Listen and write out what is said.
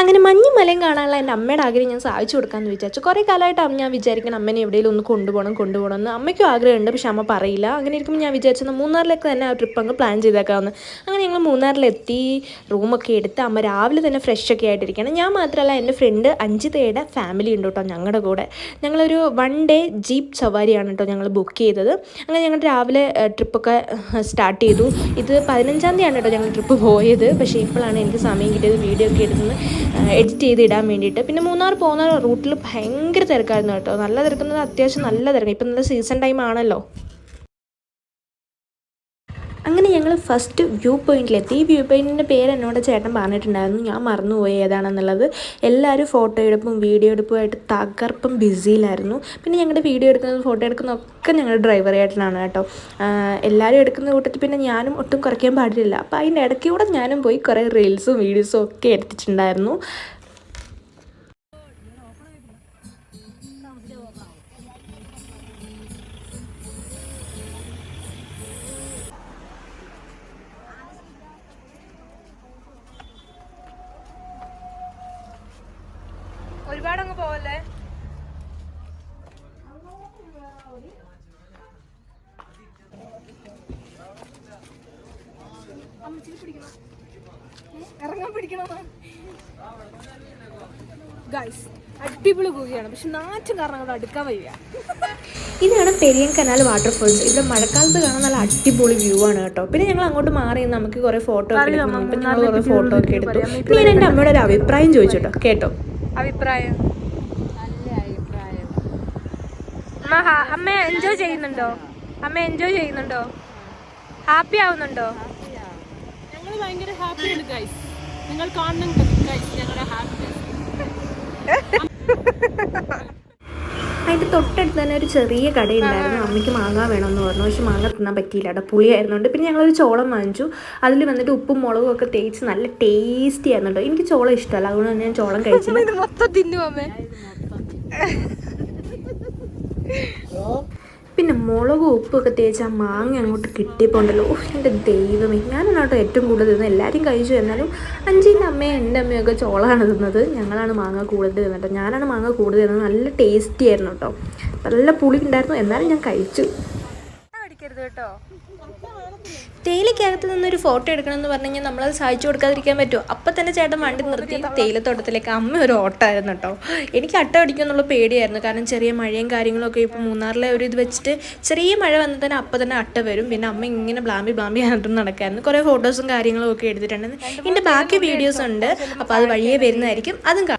അങ്ങനെ മഞ്ഞ് മലയും കാണാനുള്ള എന്റെ അമ്മയുടെ ആഗ്രഹം ഞാൻ സാധിച്ചു കൊടുക്കാമെന്ന് വിചാരിച്ചു. കുറേ കാലമായിട്ട് ഞാൻ വിചാരിക്കണം അമ്മേനെ എവിടെയെങ്കിലും ഒന്ന് കൊണ്ടുപോകണം കൊണ്ടുപോകണം എന്ന്. അമ്മയ്ക്കും ആഗ്രഹമുണ്ട് പക്ഷെ അമ്മ പറയില്ല. അങ്ങനെ ഇരിക്കുമ്പോൾ ഞാൻ വിചാരിച്ചത് മൂന്നാറിലേക്ക് തന്നെ ആ ട്രിപ്പ് അങ്ങ് പ്ലാൻ ചെയ്തേക്കാമെന്ന്. അങ്ങനെ ഞങ്ങൾ മൂന്നാറിലെത്തി റൂമൊക്കെ എടുത്ത് അമ്മ രാവിലെ തന്നെ ഫ്രഷ് ഒക്കെ ആയിട്ടിരിക്കണം ഞാൻ മാത്രമല്ല എന്റെ ഫ്രണ്ട് അഞ്ചിതയുടെ ഫാമിലി ഉണ്ട് കേട്ടോ ഞങ്ങളുടെ കൂടെ. ഞങ്ങളൊരു വൺ ഡേ ജീപ്പ് സവാരിയാണ് കേട്ടോ ഞങ്ങൾ ബുക്ക് ചെയ്തത്. അങ്ങനെ ഞങ്ങൾ രാവിലെ ട്രിപ്പൊക്കെ സ്റ്റാർട്ട് ചെയ്തു. ഇത് പതിനഞ്ചാം തീയതിയാണ് കേട്ടോ ഞങ്ങൾ ട്രിപ്പ് പോയത്. പക്ഷേ ഇപ്പോഴാണ് എനിക്ക് സമയം കിട്ടിയത് വീഡിയോ ഒക്കെ എടുത്ത് എഡിറ്റ് ചെയ്ത് ഇടാൻ വേണ്ടിയിട്ട്. പിന്നെ മൂന്നാർ പോകുന്ന റൂട്ടിൽ ഭയങ്കര തിരക്കായിരുന്നു കേട്ടോ. നല്ല തിരക്കുന്നത് അത്യാവശ്യം നല്ല തിരക്ക്. ഇപ്പം നല്ല സീസൺ ടൈം ആണല്ലോ. ഞങ്ങൾ ഫസ്റ്റ് വ്യൂ പോയിന്റിലെത്തി വ്യൂ പോയിന്റിന്റെ പേര് എന്നോട് ചേട്ടൻ പറഞ്ഞിട്ടുണ്ടായിരുന്നു. ഞാൻ മറന്നുപോയി ഏതാണെന്നുള്ളത്. എല്ലാവരും ഫോട്ടോ എടുപ്പും വീഡിയോ എടുപ്പുമായിട്ട് തകർപ്പും ബിസിയിലായിരുന്നു പിന്നെ ഞങ്ങളുടെ വീഡിയോ എടുക്കുന്നതും ഫോട്ടോ എടുക്കുന്നതും ഒക്കെ ഞങ്ങളുടെ ഡ്രൈവർ ചേട്ടനാണ് കേട്ടോ എല്ലാവരും എടുക്കുന്ന കൂട്ടത്തിൽ പിന്നെ ഞാനും ഒട്ടും കുറയ്ക്കാൻ പാടില്ല. അപ്പോൾ അതിന്റെ ഇടയ്ക്ക് കൂടെ ഞാനും പോയി കുറേ റീൽസും വീഡിയോസും ഒക്കെ എടുത്തിട്ടുണ്ടായിരുന്നു. പോവല്ലേ ഇറങ്ങാൻ പിടിക്കണോ? ഗൈസ് അടിപൊളി പോവുകയാണ് പക്ഷെ നാറ്റും കാരണം അവിടെ അടുക്കാൻ വയ്യ. ഇതാണ് കനാൽ വാട്ടർഫോൾസ് ഇവിടെ മഴക്കാലത്ത് കാണാൻ നല്ല അടിപൊളി വ്യൂ ആണ് കേട്ടോ. പിന്നെ ഞങ്ങൾ അങ്ങോട്ട് മാറി നമുക്ക് കുറേ ഫോട്ടോ ഒക്കെ ഞങ്ങൾ കുറേ ഫോട്ടോ ഒക്കെ എടുത്തു. പിന്നെ എന്റെ എന്റെ അമ്മയുടെ ഒരു അഭിപ്രായം ചോദിച്ചു കേട്ടോ. കേട്ടോ. അഭിപ്രായം? അമ്മ അമ്മ എൻജോയ് ചെയ്യുന്നുണ്ടോ? അമ്മ എൻജോയ് ചെയ്യുന്നുണ്ടോ? ഹാപ്പി ആവുന്നുണ്ടോ? ഞങ്ങൾ ഭയങ്കര ഹാപ്പിയാണ് ഗൈസ് നിങ്ങൾ ഗൈസ് ഞങ്ങളുടെ ഹാപ്പിനെസ് അതിന്റെ തൊട്ടടുത്ത് തന്നെ ഒരു ചെറിയ കടയുണ്ടായിരുന്നു. അമ്മയ്ക്ക് മാങ്ങ വേണമെന്ന് പറഞ്ഞു. പക്ഷെ മാങ്ങ തിന്നാൻ പറ്റിയില്ല. അവിടെ പുളിയായിരുന്നുണ്ട് പിന്നെ ഞങ്ങളൊരു ചോളം വാങ്ങിച്ചു. അതിൽ വന്നിട്ട് ഉപ്പും മുളകും ഒക്കെ തേച്ച് നല്ല ടേസ്റ്റി ആയിരുന്നുണ്ടോ എനിക്ക് ചോളം ഇഷ്ടമല്ല. അതുകൊണ്ട് തന്നെ ഞാൻ ചോളം കഴിച്ചില്ല. ഇത് മൊത്തം തിന്നു അമ്മേ? പിന്നെ മുളകും ഉപ്പൊക്കെ തേച്ച് ആ മാങ്ങ അങ്ങോട്ട് ഓ എന്റെ ദൈവമേ. ഞാനാണ് കേട്ടോ ഏറ്റവും കൂടുതൽ തിന്നത് എല്ലാവരും കഴിച്ചു എന്നാലും അഞ്ചിന്റെ അമ്മയും എന്റെ അമ്മയൊക്കെ ചോളാണ് തിന്നത് ഞങ്ങളാണ് മാങ്ങ കൂടുതൽ തിന്നത് ഞാനാണ് മാങ്ങ കൂടുതൽ തിന്നത് നല്ല ടേസ്റ്റി ആയിരുന്നു കേട്ടോ. നല്ല പുളി ഉണ്ടായിരുന്നു എന്നാലും ഞാൻ കഴിച്ചു. അടിക്കരുത് കേട്ടോ. തേയിലക്കകത്ത് നിന്നൊരു ഫോട്ടോ എടുക്കണമെന്ന് പറഞ്ഞു കഴിഞ്ഞാൽ നമ്മളത് സഹായിച്ചു കൊടുക്കാതിരിക്കാൻ പറ്റുമോ? അപ്പം തന്നെ ചേട്ടൻ വണ്ടി നിർത്തി തേയിലത്തോട്ടത്തിലേക്ക് അമ്മ ഒരു ഓട്ടമായിരുന്നു കേട്ടോ. എനിക്ക് അട്ട അടിക്കുമെന്നുള്ള പേടിയായിരുന്നു. കാരണം ചെറിയ മഴയും കാര്യങ്ങളൊക്കെ ഇപ്പോൾ മൂന്നാറിലെ ഒരു ഇത് വെച്ചിട്ട് ചെറിയ മഴ വന്നാൽ തന്നെ അപ്പം തന്നെ അട്ട വരും. പിന്നെ അമ്മ ഇങ്ങനെ ബ്ലാമ്പി ബ്ലാമ്പി ആയിട്ട് നടക്കായിരുന്നു. കുറേ ഫോട്ടോസും കാര്യങ്ങളും ഒക്കെ എടുത്തിട്ടുണ്ടെന്ന്. എന്റെ ബാക്കി വീഡിയോസ് ഉണ്ട്. അപ്പോൾ അത് വഴിയേ വരുന്നതായിരിക്കും. അതും കാണാം.